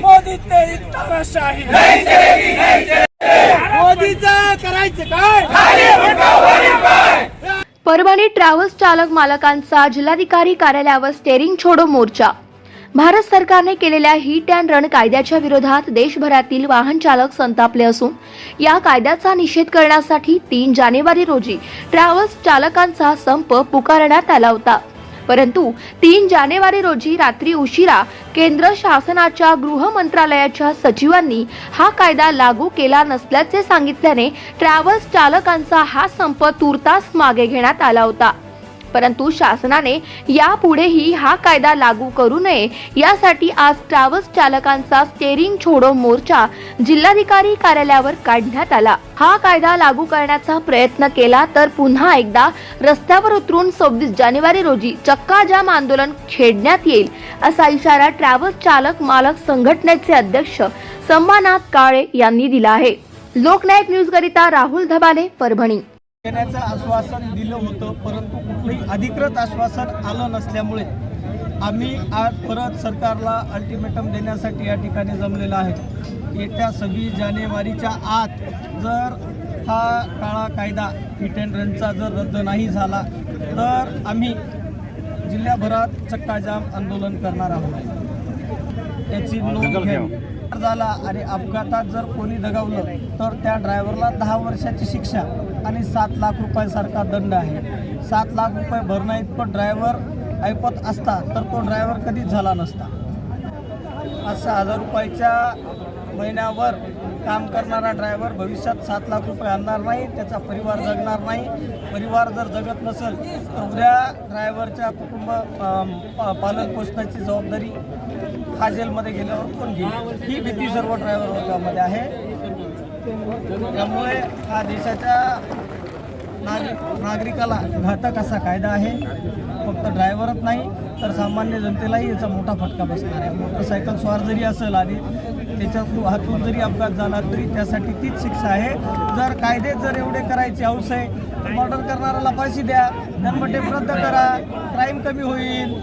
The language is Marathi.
मोदीचे तानाशाही मोदीचं करायचं काय? परभणी ट्रॅव्हल्स चालक मालकांचा जिल्हाधिकारी कार्यालयावर स्टेरिंग छोडो मोर्चा. भारत सरकारने केलेल्या हिट अँड रन कायद्याच्या विरोधात देशभरातील वाहन चालक संतापले असून या कायद्याचा निषेध करण्यासाठी तीन जानेवारी रोजी ट्रॅव्हल्स चालकांचा संप पुकारण्यात आला होता. परंतु तीन जानेवारी रोजी रात्री उशिरा केंद्र शासनाच्या गृह मंत्रालयाच्या सचिवांनी हा कायदा लागू केला नसल्याचे सांगितल्याने ट्रॅव्हल्स चालकांचा हा संप तूर्तास मागे घेण्यात आला होता. परंतु शासनाने यापुढेही हा कायदा लागू करू नये. यासाठी आज ट्रॅव्हल्स चालकांचा स्टेरिंग छोडो मोर्चा जिल्हाधिकारी कार्यालयावर काढण्यात आला. हा कायदा लागू करण्याचा प्रयत्न केला तर पुन्हा एकदा रस्त्यावर उतरून सव्वीस जानेवारी रोजी चक्का जाम आंदोलन छेडण्यात येईल असा इशारा ट्रॅव्हल्स चालक मालक संघटनेचे अध्यक्ष संभानाथ काळे यांनी दिला आहे. लोकनायक न्यूज करिता राहुल धबाले परभणी. देण्याचं आश्वासन दिलं होतं परंतु कुठलंही अधिकृत आश्वासन आलं नसल्यामुळे आम्ही आज परत सरकारला अल्टिमेटम देण्यासाठी या ठिकाणी जमलेलं आहे. येत्या सव्वीस जानेवारीच्या आत जर हा काळा कायदा हिट अँड रनचा जर रद्द नाही झाला तर आम्ही जिल्ह्याभरात चक्काजाम आंदोलन करणार आहोत. त्याची नोंद घ्यावी झाला आणि अपघातात जर कोणी दगावलं तर त्या ड्रायव्हरला दहा वर्षाची शिक्षा आणि सात लाख रुपयासारखा दंड आहे. सात लाख रुपये भरणं इतपत ड्रायव्हर ऐपत असता तर तो ड्रायव्हर कधीच झाला नसता. पाच सहा हजार रुपयाच्या महिन्यावर काम करणारा ड्रायव्हर भविष्यात सात लाख रुपये आणणार नाही त्याचा परिवार जगणार नाही. परिवार जर जगत नसेल तर उद्या ड्रायव्हरच्या कुटुंब पा- पालन पोषणाची जबाबदारी हा जेलमध्ये गेल्यावर कोण घेईल? ही भीती सर्व ड्रायव्हर वर्गामध्ये आहे. त्यामुळे हा देशाच्या नागरिकाला घातक असा कायदा आहे. फक्त ड्रायव्हरच नाही तर सामान्य जनतेलाही याचा मोठा फटका बसणार आहे. मोटरसायकल स्वार जरी असेल आणि त्याच्या हातून जरी अपघात झाला तरी त्यासाठी तीच शिक्षा आहे. जर कायदे जर एवढे करायचे हौस आहे तर मर्डर करणाऱ्याला फाशी द्या. जन्मठेप रद्द करा. क्राईम कमी होईल.